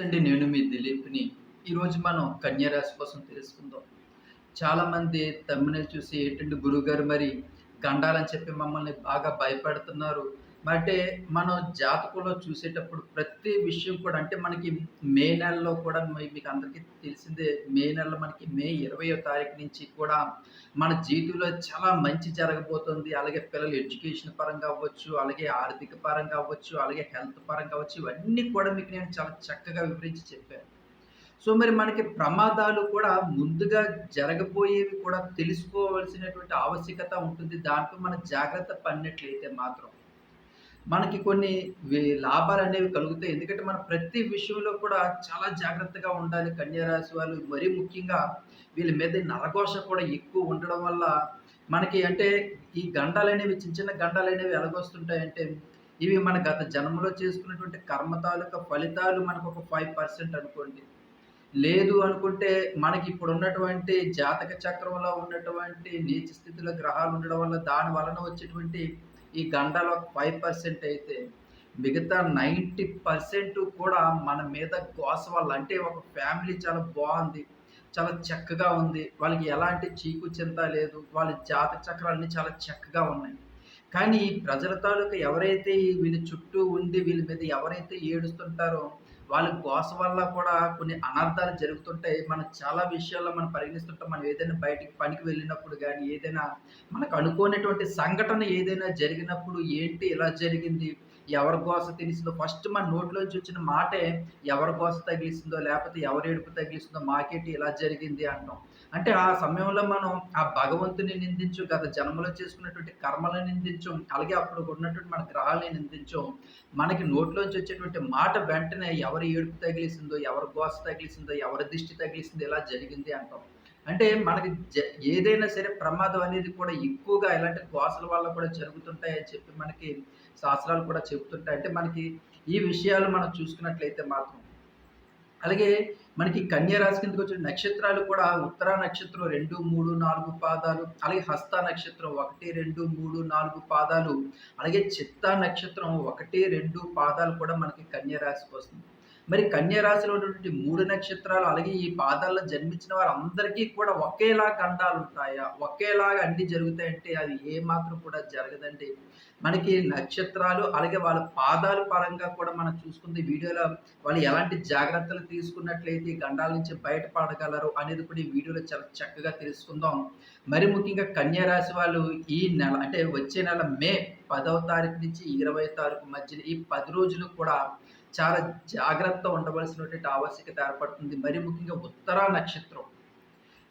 అండి నేను మీ దిలీప్ని. ఈరోజు మనం కన్యారాశి కోసం తెలుసుకుందాం. చాలామంది తమ్ముని చూసి ఏంటంటే గురువుగారు మరి గండాలని చెప్పి మమ్మల్ని బాగా భయపెడుతున్నారు. అంటే మనం జాతకంలో చూసేటప్పుడు ప్రతి విషయం కూడా అంటే మనకి మే నెలలో కూడా మీకు అందరికీ తెలిసిందే మే నెలలో మనకి మే ఇరవయో తారీఖు నుంచి కూడా మన జీవితంలో చాలా మంచి జరగబోతుంది. అలాగే పిల్లలు ఎడ్యుకేషన్ పరంగా అవ్వచ్చు అలాగే ఆర్థిక పరంగా అవ్వచ్చు అలాగే హెల్త్ పరంగా అవ్వచ్చు. ఇవన్నీ కూడా మీకు నేను చాలా చక్కగా వివరించి చెప్పాను. సో మరి మనకి ప్రమాదాలు కూడా ముందుగా జరగబోయేవి కూడా తెలుసుకోవాల్సినటువంటి ఆవశ్యకత ఉంటుంది. దాంట్లో మనం జాగ్రత్త పడినట్లయితే మాత్రం మనకి కొన్ని లాభాలు అనేవి కలుగుతాయి. ఎందుకంటే మనం ప్రతి విషయంలో కూడా చాలా జాగ్రత్తగా ఉండాలి. కన్యారాశి వాళ్ళు మరీ ముఖ్యంగా వీళ్ళ మీద నరఘోష కూడా ఎక్కువ ఉండడం వల్ల మనకి అంటే ఈ గండాలు అనేవి చిన్న చిన్న గండాలు అనేవి ఎలాగొస్తుంటాయంటే ఇవి మన గత జన్మలో చేసుకున్నటువంటి కర్మ తాలూకా ఫలితాలు మనకు ఒక ఫైవ్ పర్సెంట్ అనుకోండి. లేదు అనుకుంటే మనకి ఇప్పుడు ఉన్నటువంటి జాతక చక్రంలో ఉన్నటువంటి నీచ స్థితిలో గ్రహాలు ఉండడం వల్ల దాని వలన వచ్చేటువంటి ఈ గండాలు ఒక ఫైవ్ పర్సెంట్ అయితే మిగతా నైంటీ పర్సెంట్ కూడా మన మీద గోస వాళ్ళు. అంటే ఒక ఫ్యామిలీ చాలా బాగుంది చాలా చక్కగా ఉంది. వాళ్ళకి ఎలాంటి చీకు చింత లేదు. వాళ్ళ జాతక చక్రాలన్నీ చాలా చక్కగా ఉన్నాయి. కానీ ప్రజల తాలూకా ఎవరైతే వీళ్ళ చుట్టూ ఉండి వీళ్ళ మీద ఎవరైతే ఏడుస్తుంటారో వాళ్ళ గోస వల్ల కూడా కొన్ని అనర్థాలు జరుగుతుంటాయి. మనం చాలా విషయాల్లో మనం పరిగణిస్తుంటాం. మనం ఏదైనా బయటికి పనికి వెళ్ళినప్పుడు కానీ ఏదైనా మనకు అనుకోనటువంటి సంఘటన ఏదైనా జరిగినప్పుడు ఏంటి ఇలా జరిగింది ఎవరి గోస తెలిసిందో ఫస్ట్ మన నోట్లోంచి వచ్చిన మాటే ఎవరి గోస తగిలిస్తుందో లేకపోతే ఎవరి ఏడుపు తగిలిస్తుందో మాకేంటి ఇలా జరిగింది అంటాం అంటే ఆ సమయంలో మనం ఆ భగవంతుని నిందించు గత జన్మలో చేసుకున్నటువంటి కర్మలను నిందించం అలాగే అప్పుడు ఉన్నటువంటి మన గ్రహాలని నిందించం మనకి నోట్లోంచి వచ్చేటువంటి మాట వెంటనే ఎవరి ఏడుపు తగిలిసిందో ఎవరి గోస తగిలిసిందో ఎవరి దిష్టి తగిలిసిందో ఇలా జరిగింది అంటాం. అంటే మనకి జ ఏదైనా సరే ప్రమాదం అనేది కూడా ఎక్కువగా ఇలాంటి గోసల వల్ల కూడా జరుగుతుంటాయని చెప్పి మనకి శాస్త్రాలు కూడా చెబుతుంటాయి. అంటే మనకి ఈ విషయాలు మనం చూసుకున్నట్లయితే మాత్రం. అలాగే మనకి కన్య రాశి కిందకి వచ్చిన నక్షత్రాలు కూడా ఉత్తర నక్షత్రం రెండు మూడు నాలుగు పాదాలు అలాగే హస్త నక్షత్రం ఒకటి రెండు మూడు నాలుగు పాదాలు అలాగే చిత్త నక్షత్రం ఒకటి రెండు పాదాలు కూడా మనకి కన్య రాశికి వస్తుంది. మరి కన్యా రాశిలో ఉన్నటువంటి మూడు నక్షత్రాలు అలాగే ఈ పాదాల్లో జన్మించిన వారందరికీ కూడా ఒకేలా గండాలు ఉంటాయా? ఒకేలాగా అన్ని జరుగుతాయంటే అది ఏ మాత్రం కూడా జరగదండి. మనకి నక్షత్రాలు అలాగే వాళ్ళ పాదాల పరంగా కూడా మనం చూసుకుంది వీడియోలో వాళ్ళు ఎలాంటి జాగ్రత్తలు తీసుకున్నట్లయితే గండాల నుంచి బయటపడగలరు అనేది కూడా ఈ వీడియోలో చాలా చక్కగా తెలుసుకుందాం. మరి ముఖ్యంగా కన్యా రాశి వాళ్ళు ఈ నెల అంటే వచ్చే నెల మే పదవ తారీఖు నుంచి ఇరవై తారీఖు మధ్యన ఈ పది రోజులు కూడా చాలా జాగ్రత్త ఉండవలసినటువంటి ఆవశ్యకత ఏర్పడుతుంది. మరి ముఖ్యంగా ఉత్తర నక్షత్రం.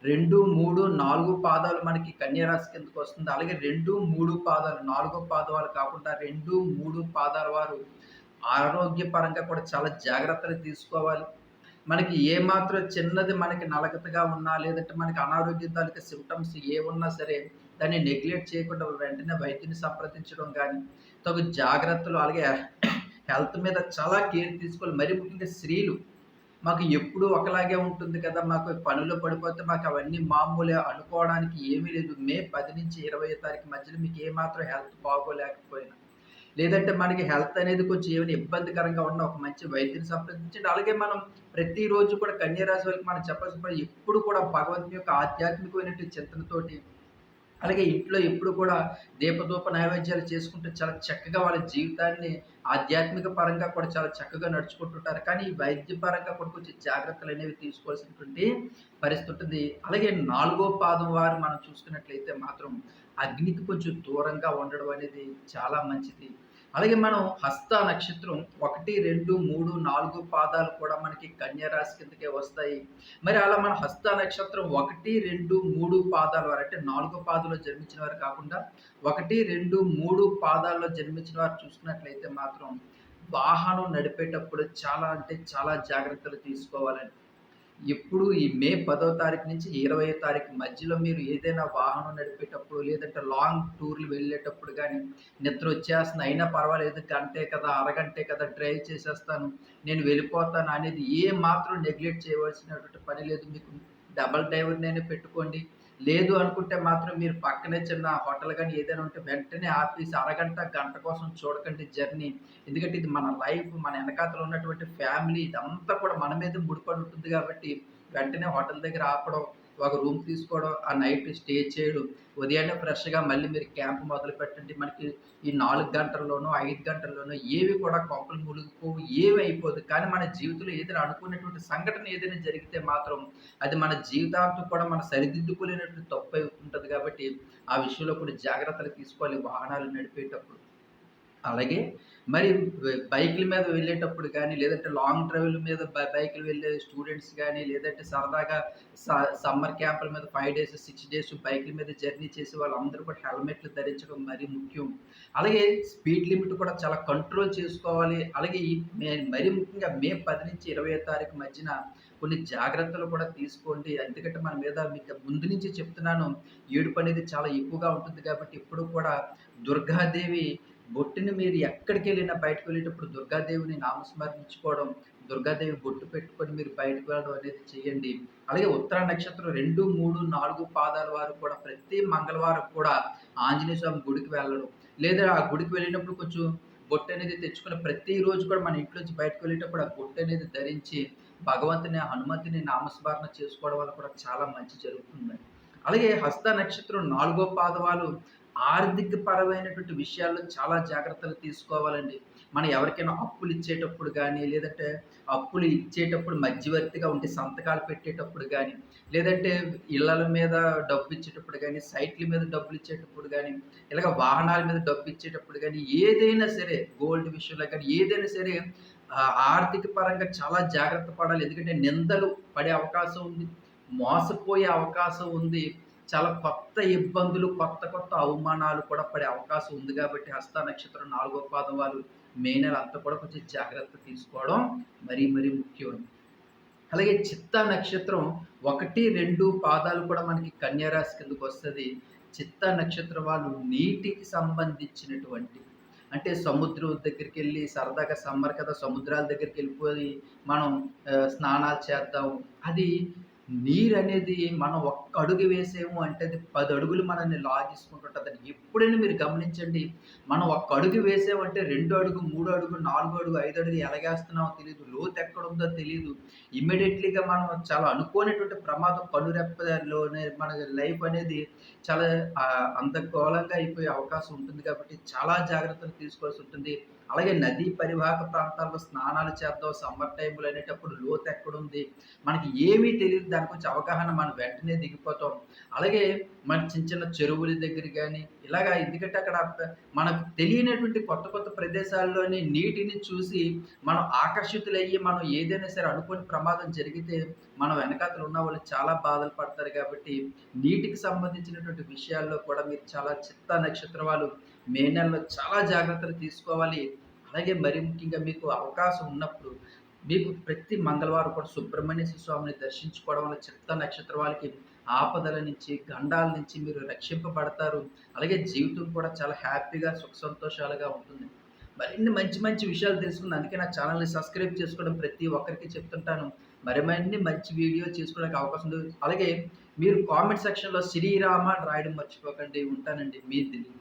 రెండు మూడు నాలుగు పాదాలు మనకి కన్యారాశి కిందకు వస్తుంది. అలాగే రెండు మూడు పాదాలు నాలుగో పాదాలు కాకుండా రెండు మూడు పాదాల వారు ఆరోగ్యపరంగా కూడా చాలా జాగ్రత్తలు తీసుకోవాలి. మనకి ఏ మాత్రం చిన్నది మనకి నలగతగా ఉన్నా లేదంటే మనకి అనారోగ్య తాలూకా సిమ్టమ్స్ ఏ ఉన్నా సరే దాన్ని నెగ్లెక్ట్ చేయకుండా వెంటనే వైద్యుని సంప్రదించడం కానీ తగు జాగ్రత్తలు అలాగే హెల్త్ మీద చాలా కేర్ తీసుకోవాలి. మరి ముఖ్యంగా స్త్రీలు. మాకు ఎప్పుడు ఒకలాగే ఉంటుంది కదా. మాకు పనులు పడిపోతే మాకు అవన్నీ మామూలే అనుకోవడానికి ఏమీ లేదు. మే పది నుంచి ఇరవై తారీఖు మధ్యలో మీకు ఏమాత్రం హెల్త్ బాగోలేకపోయినా. లేదంటే మనకి హెల్త్ అనేది కొంచెం ఏమైనా ఇబ్బందికరంగా ఉన్న ఒక మంచి వైద్యుని సంప్రదించండి. అలాగే మనం ప్రతిరోజు కూడా కన్యరాశి వాళ్ళకి మనం చెప్పాల్సిన ఎప్పుడు కూడా భగవంతుని యొక్క ఆధ్యాత్మికమైనటువంటి చింతనతోటి అలాగే ఇంట్లో ఎప్పుడు కూడా దీపధూప నైవేద్యాలు చేసుకుంటే చాలా చక్కగా వాళ్ళ జీవితాన్ని ఆధ్యాత్మిక పరంగా కూడా చాలా చక్కగా నడుచుకుంటుంటారు. కానీ వైద్యపరంగా వైద్య పరంగా కూడా కొంచెం జాగ్రత్తలు అనేవి తీసుకోవాల్సినటువంటి పరిస్థితి ఉంటుంది. అలాగే నాలుగో పాదం వారు మనం చూసుకున్నట్లయితే మాత్రం అగ్నికి కొంచెం దూరంగా ఉండడం అనేది చాలా మంచిది. అలాగే మనం హస్త నక్షత్రం ఒకటి రెండు మూడు నాలుగు పాదాలు కూడా మనకి కన్యా రాశి కిందకే వస్తాయి. మరి అలా మన హస్త నక్షత్రం ఒకటి రెండు మూడు పాదాల వారు అంటే నాలుగో పాదంలో జన్మించిన వారు కాకుండా ఒకటి రెండు మూడు పాదాల్లో జన్మించిన వారు చూసుకున్నట్లయితే మాత్రం వాహనం నడిపేటప్పుడు చాలా అంటే చాలా జాగ్రత్తలు తీసుకోవాలండి ఎప్పుడు ఈ మే పదో తారీఖు నుంచి ఇరవై తారీఖు మధ్యలో మీరు ఏదైనా వాహనం నడిపేటప్పుడు లేదంటే లాంగ్ టూర్లు వెళ్ళేటప్పుడు కానీ నిద్ర వచ్చేస్తుంది అయినా పర్వాలేదు గంటే కదా అరగంటే కదా డ్రైవ్ చేసేస్తాను నేను వెళ్ళిపోతాను అనేది ఏ మాత్రం నెగ్లెక్ట్ చేయవలసినటువంటి పని లేదు. మీకు డబల్ డ్రైవర్నైనా పెట్టుకోండి. లేదు అనుకుంటే మాత్రం మీరు పక్కనే చిన్న హోటల్ కానీ ఏదైనా ఉంటే వెంటనే ఆపేసి అరగంట, గంట కోసం చూడకండి జర్నీ. ఎందుకంటే ఇది మన లైఫ్, మన వెనకాతలో ఉన్నటువంటి ఫ్యామిలీ ఇదంతా కూడా మన మీద ముడిపడి ఉంటుంది కాబట్టి వెంటనే హోటల్ దగ్గర ఆపడం, ఒక రూమ్ తీసుకోవడం, ఆ నైట్ స్టే చేయడం, ఉదయాన్నే ఫ్రెష్‌గా మళ్ళీ మీరు క్యాంప్ మొదలు పెట్టండి మనకి ఈ నాలుగు గంటల్లోనో, ఐదు గంటల్లోనో ఏవి కూడా కొంపలు మునిగిపోవు, ఏవి అయిపోదు. కానీ మన జీవితంలో ఏదైనా అనుకున్నటువంటి సంఘటన ఏదైనా జరిగితే మాత్రం అది మన జీవితాంతం కూడా మనం సరిదిద్దుకోలేనటువంటి తప్పై ఉంటుంది కాబట్టి, ఆ విషయంలో కొన్ని జాగ్రత్తలు తీసుకోవాలి వాహనాలు నడిపేటప్పుడు. అలాగే మరి బైకుల మీద వెళ్ళేటప్పుడు కానీ లేదంటే లాంగ్ ట్రావెల్ మీద బైకులు వెళ్ళే స్టూడెంట్స్ కానీ లేదంటే సరదాగా స సమ్మర్ క్యాంపుల మీద ఫైవ్ డేస్, సిక్స్ డేస్ బైకుల మీద జర్నీ చేసి వాళ్ళందరూ కూడా హెల్మెట్లు ధరించడం మరీ ముఖ్యం. అలాగే స్పీడ్ లిమిట్ కూడా చాలా కంట్రోల్ చేసుకోవాలి. అలాగే ఈ మే మరీ ముఖ్యంగా మే 10-20 తారీఖు మధ్యన కొన్ని జాగ్రత్తలు కూడా తీసుకోండి. ఎందుకంటే మన మీద మీకు ముందు నుంచి చెప్తున్నాను. ఏడుపనేది చాలా ఎక్కువగా ఉంటుంది కాబట్టి ఇప్పుడు కూడా దుర్గాదేవి బొట్టుని మీరు ఎక్కడికెళ్ళినా బయటకు వెళ్ళేటప్పుడు దుర్గాదేవిని నామస్మరించుకోవడం, దుర్గాదేవి బొట్టు పెట్టుకొని మీరు బయటకు వెళ్ళడం అనేది చేయండి. అలాగే ఉత్తర నక్షత్రం 2, 3, 4 పాదాల వారు కూడా ప్రతి మంగళవారం కూడా ఆంజనేయ స్వామి గుడికి వెళ్ళడం. లేదా ఆ గుడికి వెళ్ళినప్పుడు కొంచెం బొట్టు అనేది తెచ్చుకొని ప్రతిరోజు కూడా మన ఇంట్లో నుంచి బయటకు వెళ్ళేటప్పుడు ఆ బొట్టు అనేది ధరించి భగవంతుని, హనుమంతుని నామస్మరణ చేసుకోవడం వల్ల కూడా చాలా మంచి జరుగుతుంది అలాగే హస్త నక్షత్రం నాలుగో పాదవాలు ఆర్థిక పరమైనటువంటి విషయాల్లో చాలా జాగ్రత్తలు తీసుకోవాలండి. మనం ఎవరికైనా అప్పులు ఇచ్చేటప్పుడు కానీ లేదంటే అప్పులు ఇచ్చేటప్పుడు మధ్యవర్తిగా ఉండి సంతకాలు పెట్టేటప్పుడు కానీ లేదంటే ఇళ్ళల మీద డబ్బు ఇచ్చేటప్పుడు కానీ సైట్‌ల మీద డబ్బులు ఇచ్చేటప్పుడు కానీ ఇలాగ వాహనాల మీద డబ్బు ఇచ్చేటప్పుడు కానీ ఏదైనా సరే గోల్డ్ విషయంలో కానీ ఏదైనా సరే ఆర్థిక పరంగా చాలా జాగ్రత్త పడాలి. ఎందుకంటే నిందలు పడే అవకాశం ఉంది. మోసపోయే అవకాశం ఉంది. చాలా కొత్త ఇబ్బందులు, కొత్త కొత్త అవమానాలు కూడా పడే అవకాశం ఉంది కాబట్టి హస్త నక్షత్రం నాలుగో పాదం వాళ్ళు మే నెల అంతా కూడా కొంచెం జాగ్రత్త తీసుకోవడం మరీ మరీ ముఖ్యం అలాగే చిత్తా నక్షత్రం 1, 2 పాదాలు కూడా మనకి కన్యారాశి కిందకు వస్తుంది చిత్తా నక్షత్రం వాళ్ళు నీటికి సంబంధించినటువంటి అంటే సముద్రం దగ్గరికి వెళ్ళి సరదాగా సమ్మర్ కదా! సముద్రాల దగ్గరికి వెళ్ళిపోయి మనం స్నానాలు చేద్దాం. అది నీరు అనేది మనం ఒక్క అడుగు వేసేము అంటే అది 10 అడుగులు మనల్ని లాగేసుకుంటుంటుందని ఎప్పుడైనా మీరు గమనించండి. మనం ఒక్క అడుగు వేసామంటే రెండు అడుగు, మూడు అడుగు, నాలుగు అడుగు, ఐదు అడుగు ఎలాగేస్తున్నామో తెలియదు లోతు ఎక్కడుందో తెలియదు ఇమ్మీడియట్లీగా మనం చాలా అనుకోనేటువంటి ప్రమాదం కనురెప్పలోనే మన లైఫ్ అనేది చాలా అంత గోళంగా అయిపోయే అవకాశం ఉంటుంది కాబట్టి చాలా జాగ్రత్తలు తీసుకోవాల్సి ఉంటుంది. అలాగే నదీ పరివాహక ప్రాంతాల్లో స్నానాలు చేద్దాం సమ్మర్ టైమ్‌లో అనేటప్పుడు లోతు ఎక్కడుంది? మనకి ఏమీ తెలియదు దాని గురించి అవగాహన మనం వెంటనే దిగిపోతాం. అలాగే మన చిన్న చిన్న చెరువుల దగ్గర కానీ ఇలాగా ఎందుకంటే అక్కడ మనకు తెలియనటువంటి కొత్త కొత్త ప్రదేశాల్లోని నీటిని చూసి మనం ఆకర్షితులయ్యి మనం ఏదైనా సరే అనుకోని ప్రమాదం జరిగితే మన వెనకాతల ఉన్నవాళ్ళు చాలా బాధలు పడతారు కాబట్టి నీటికి సంబంధించినటువంటి విషయాల్లో కూడా మీరు చాలా చిత్త నక్షత్ర వాళ్ళు మే నెలలో చాలా జాగ్రత్తలు తీసుకోవాలి. అలాగే మరి ముఖ్యంగా మీకు అవకాశం ఉన్నప్పుడు మీకు ప్రతి మంగళవారం కూడా సుబ్రహ్మణ్యేశ్వర స్వామిని దర్శించుకోవడం వల్ల చిత్త నక్షత్ర వాళ్ళకి ఆపదల నుంచి, గండాల నుంచి మీరు రక్షింపబడతారు. అలాగే జీవితం కూడా చాలా హ్యాపీగా, సుఖ సంతోషాలుగా ఉంటుంది. మరిన్ని మంచి మంచి విషయాలు తెలుసుకుంది అందుకే నా ఛానల్ని సబ్స్క్రైబ్ చేసుకోవడం ప్రతి ఒక్కరికి చెప్తుంటాను. మరిమరిన్ని మంచి వీడియో చేసుకోవడానికి అవకాశం ఉంది. అలాగే మీరు కామెంట్ సెక్షన్‌లో శ్రీరామ రాయడం మర్చిపోకండి. ఉంటానండి. మీ దిలీప్.